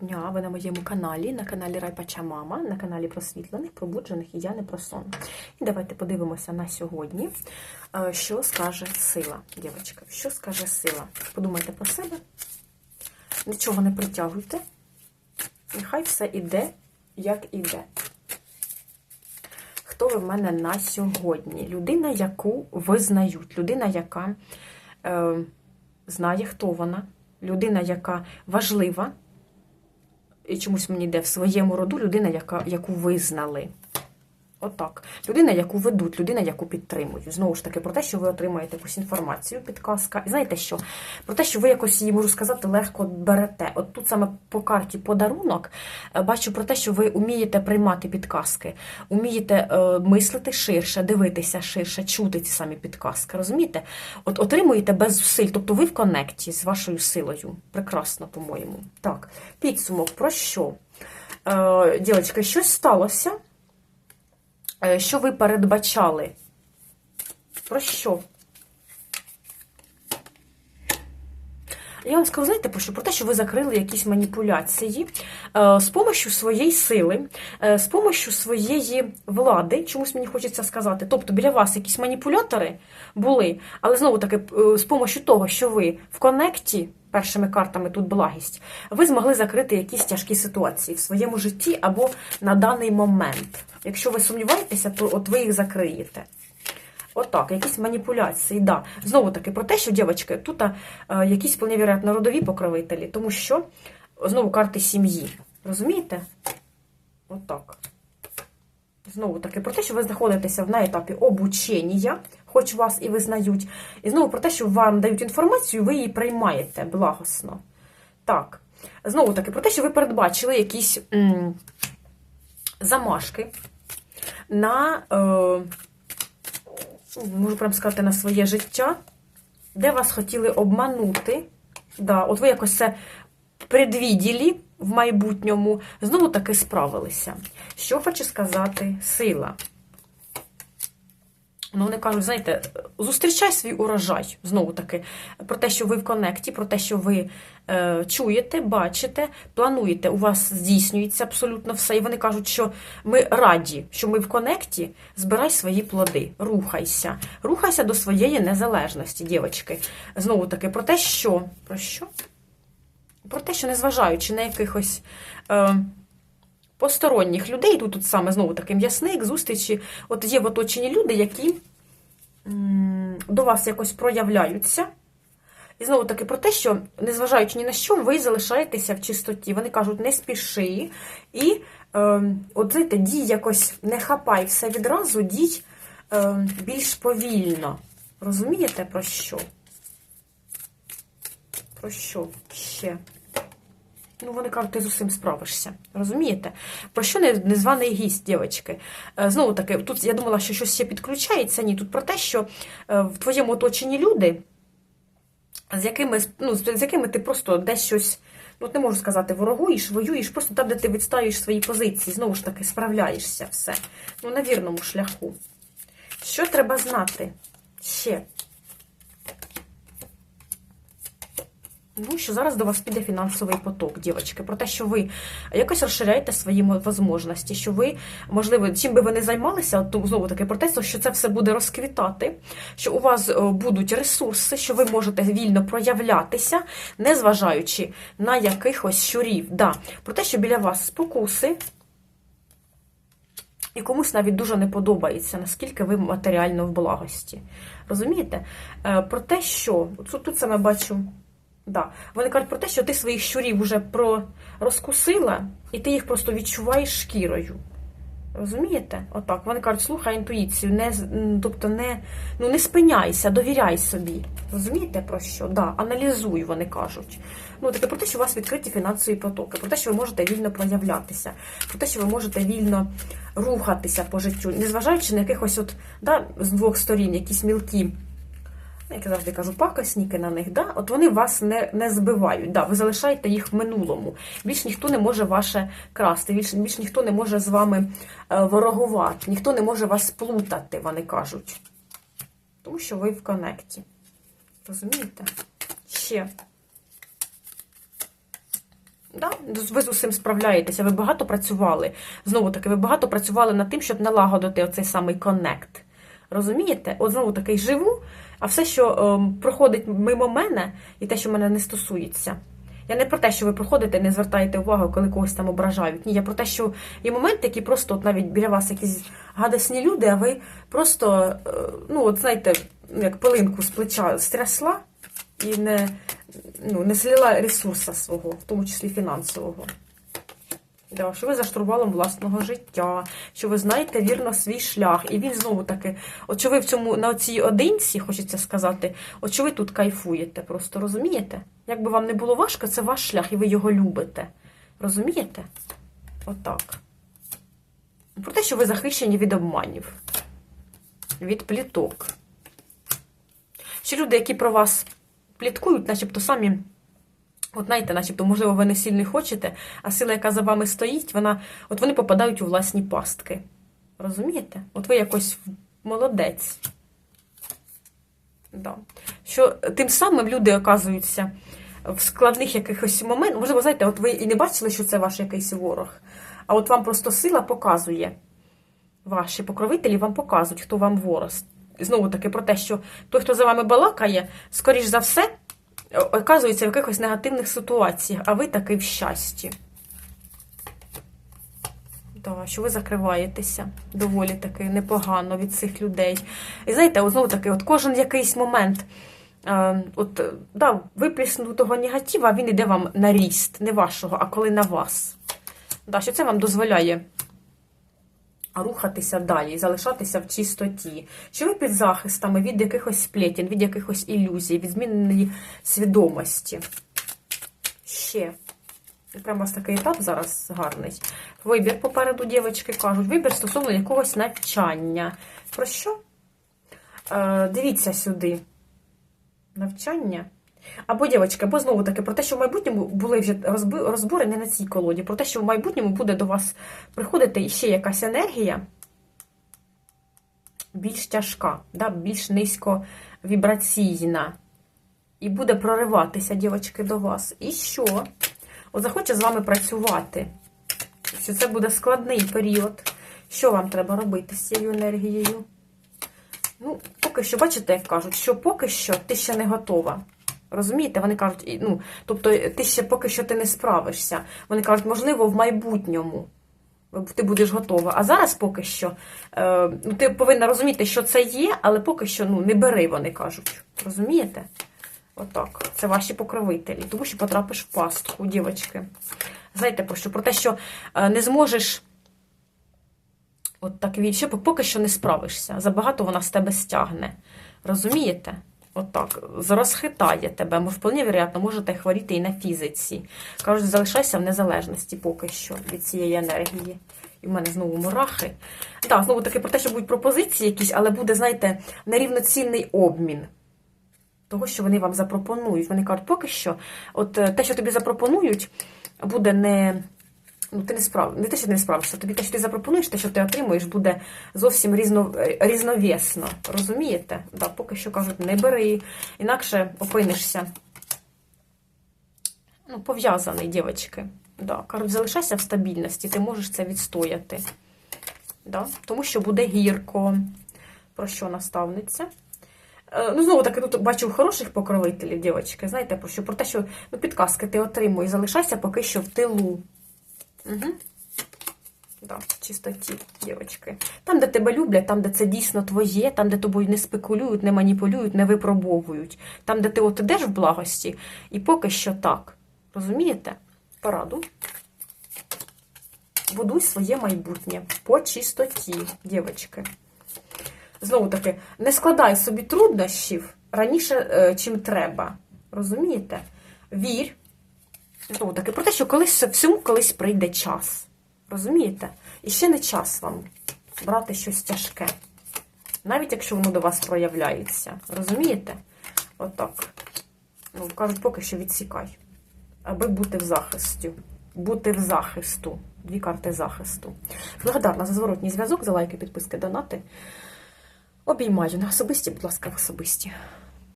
Дня, ви на моєму каналі, на каналі Райпача Мама, на каналі просвітлених, пробуджених і я не про сон. І давайте подивимося на сьогодні, е, що скаже сила, дівчатка. Що скаже сила? Подумайте про себе, нічого не притягуйте. Нехай все іде, як іде. Хто ви в мене на сьогодні? Людина, яку визнають, людина, яка е, знає, хто вона, людина, яка важлива і чомусь мені йде в своєму роду людина, яка, яку визнали. Отак. Людина, яку ведуть, людина, яку підтримують. Знову ж таки, про те, що ви отримаєте якусь інформацію, підказка. І знаєте що? Про те, що ви якось її, можу сказати, легко берете. От тут саме по карті подарунок е, бачу про те, що ви вмієте приймати підказки, вмієте е, мислити ширше, дивитися ширше, чути ці самі підказки. Розумієте? От отримуєте без зусиль, тобто ви в коннекті з вашою силою. Прекрасно, по-моєму. Так, підсумок про що? Е, Дівчатка, щось сталося. Е, Що ви передбачали? Про що? Я вам скажу, знаєте, про те, що ви закрили якісь маніпуляції е, з помощю своєї сили, е, з помощю своєї влади, чомусь мені хочеться сказати. Тобто біля вас якісь маніпулятори були, але знову таки, е, з помощю того, що ви в коннекті, першими картами тут благість, ви змогли закрити якісь тяжкі ситуації в своєму житті або на даний момент. Якщо ви сумніваєтеся, то от ви їх закриєте. Отак, якісь маніпуляції, да. Знову таки про те, що, дівчатки, тут а, е, якісь вполне вероятно родові покровителі, тому що знову карти сім'ї. Розумієте? Отак. Знову таки про те, що ви знаходитеся на етапі обучення, хоч вас і визнають. І знову про те, що вам дають інформацію, ви її приймаєте благосно. Так. Знову таки, про те, що ви передбачили якісь м, замашки на. Е, можу прям сказати, на своє життя, де вас хотіли обманути. Да, От ви якось це предвіділі в майбутньому, знову таки справилися. Що хочу сказати сила? Ну, вони кажуть, знаєте, зустрічай свій урожай. Знову таки, про те, що ви в коннекті, про те, що ви е, чуєте, бачите, плануєте, у вас здійснюється абсолютно все. І вони кажуть, що ми раді, що ми в коннекті, збирай свої плоди, рухайся. Рухайся до своєї незалежності, дівчатки. Знову таки, про те, що. Про що? Про те, що незважаючи на якихось. Е, посторонніх людей, тут, тут саме знову таки м'ясник, зустрічі, от є в оточенні люди, які до вас якось проявляються. І знову таки про те, що, незважаючи ні на що, ви залишаєтеся в чистоті. Вони кажуть, не спіши. І е, от знаєте, дій якось не хапай все відразу, дій е, більш повільно. Розумієте, про що? Про що ще? Ну, вони кажуть, ти з усім справишся. Розумієте? Про що незваний гість, дівчатки? Е, Знову таки, тут я думала, що щось ще підключається. Ні, тут про те, що е, в твоєму оточенні люди, з якими, ну, з якими ти просто десь щось, ну, не можу сказати, ворогуєш, воюєш, просто там, де ти відстаюєш свої позиції, знову ж таки, справляєшся все. Ну, на вірному шляху. Що треба знати ще? Ну, що зараз до вас піде фінансовий поток, дівчатки, про те, що ви якось розширяєте свої можливості, що ви, можливо, чим би ви не займалися, то знову таки про те, що це все буде розквітати, що у вас е, будуть ресурси, що ви можете вільно проявлятися, незважаючи на якихось щурів. Да. Про те, що біля вас спокуси, і комусь навіть дуже не подобається, наскільки ви матеріально в благості. Розумієте? Е, Про те, що тут, тут саме бачу. Да. Вони кажуть про те, що ти своїх щурів вже про... розкусила, і ти їх просто відчуваєш шкірою. Розумієте? Отак. Вони кажуть, слухай інтуїцію, не, тобто не, ну, не спиняйся, довіряй собі. Розумієте про що? Да, аналізуй, вони кажуть. Ну, таке про те, що у вас відкриті фінансові потоки, про те, що ви можете вільно проявлятися, про те, що ви можете вільно рухатися по життю, незважаючи на якихось от, да, з двох сторін, якісь мілкі як я завжди кажу, пакосніки на них, да? от вони вас не не збивають. Да? Ви залишаєте їх в минулому. Більш ніхто не може ваше красти, більш, більш ніхто не може з вами е, ворогувати, ніхто не може вас плутати, вони кажуть. Тому що ви в коннекті. Розумієте? Ще. Да? Ви з усім справляєтеся, ви багато працювали. Знову таки, ви багато працювали над тим, щоб налагодити оцей самий коннект. Розумієте? От знову таки живу, а все, що ем, проходить мимо мене, і те, що мене не стосується. Я не про те, що ви проходите, не звертаєте увагу, коли когось там ображають. Ні, я про те, що є моменти, які просто от навіть біля вас якісь гадосні люди, а ви просто, е, ну, от знаєте, як пилинку з плеча стрясла і не, ну, не сліла ресурса свого, в тому числі фінансового. Да, що ви за штурвалом власного життя, що ви знаєте вірно свій шлях. І він знову таки, от що ви в цьому на цій одинці, хочеться сказати, от що ви тут кайфуєте, просто розумієте? Як би вам не було важко, це ваш шлях, і ви його любите. Розумієте? Отак. Про те, що ви захищені від обманів, від пліток. Що люди, які про вас пліткують, начебто самі. От знаєте, начебто, можливо, ви не сильно хочете, а сила, яка за вами стоїть, вона, от вони попадають у власні пастки. Розумієте? От ви якось молодець. Да. Що тим самим люди оказуються в складних якихось моментах. Можливо, знаєте, от ви і не бачили, що це ваш якийсь ворог. А от вам просто сила показує. Ваші покровителі вам показують, хто вам ворог. Знову таки про те, що той, хто за вами балакає, скоріш за все оказується в якихось негативних ситуаціях, а ви таки в щасті. Да, що ви закриваєтеся доволі таки непогано від цих людей. І знаєте, знову таки, от кожен якийсь момент е, от, да, виплеснутого негатива, він йде вам на ріст, не вашого, а коли на вас. Да, що це вам дозволяє рухатися далі, залишатися в чистоті. Що ви під захистами від якихось сплетень, від якихось ілюзій, від зміненої свідомості. Ще. Прямо у вас такий етап зараз гарний. Вибір попереду, дівчатки кажуть, вибір стосовно якогось навчання. Про що? Е, Дивіться сюди. Навчання. Або, дівчатки, або знову таки про те, що в майбутньому були вже розбори не на цій колоді, про те, що в майбутньому буде до вас приходити ще якась енергія більш тяжка, да, більш низьковібраційна. І буде прориватися, дівчатки, до вас. І що? От захоче з вами працювати. Що це буде складний період. Що вам треба робити з цією енергією? Ну, поки що, бачите, як кажуть, що поки що ти ще не готова. Розумієте, вони кажуть, ну, тобто ти ще поки що ти не справишся. Вони кажуть, можливо, в майбутньому ти будеш готова. А зараз поки що е, ну, ти повинна розуміти, що це є, але поки що ну, не бери, вони кажуть. Розумієте? Отак. Це ваші покровителі. Тому що потрапиш в пастку, дівчатки. Знаєте, про що? Про те, що е, не зможеш. От так від... поки що не справишся. Забагато вона з тебе стягне. Розумієте? Отак, розхитає тебе. Ми вполне вероятно можете хворіти і на фізиці. Кажуть, залишайся в незалежності поки що від цієї енергії. І в мене знову мурахи. Так, знову таки про те, що будуть пропозиції якісь, але буде, знаєте, нерівноцінний обмін того, що вони вам запропонують. Вони кажуть, поки що, от е, те, що тобі запропонують, буде не. Ну, ти не справ... не те, що ти не справишся, тобі те, що ти запропонуєш, те, що ти отримуєш, буде зовсім різно... різновісно. Розумієте? Да, поки що кажуть, не бери, інакше опинишся ну, пов'язаний, дівчатки. Да. Кажуть, залишайся в стабільності, ти можеш це відстояти. Да? Тому що буде гірко. Про що наставниця? Е, Ну, знову таки, тут бачу хороших покровителів, дівчатки. Знаєте, про що? Про те, що ну, підказки ти отримуєш, залишайся поки що в тилу. Угу. Да, чистоті, дівчатки. Там, де тебе люблять, там, де це дійсно твоє, там, де тобою не спекулюють, не маніпулюють, не випробовують. Там, де ти от ідеш в благості, і поки що так. Розумієте? Пораду. Будуй своє майбутнє по чистоті, дівчатки. Знову таки, не складай собі труднощів раніше, е, чим треба. Розумієте? Вірь. Знову таки, про те, що колись всьому колись прийде час. Розумієте? І ще не час вам брати щось тяжке. Навіть якщо воно до вас проявляється. Розумієте? Отак. Ну, кажуть, поки що відсікай. Аби бути в захисті. Бути в захисту. Дві карти захисту. Благодарна за зворотній зв'язок, за лайки, підписки, донати. Обіймаю на особисті, будь ласка, в особисті.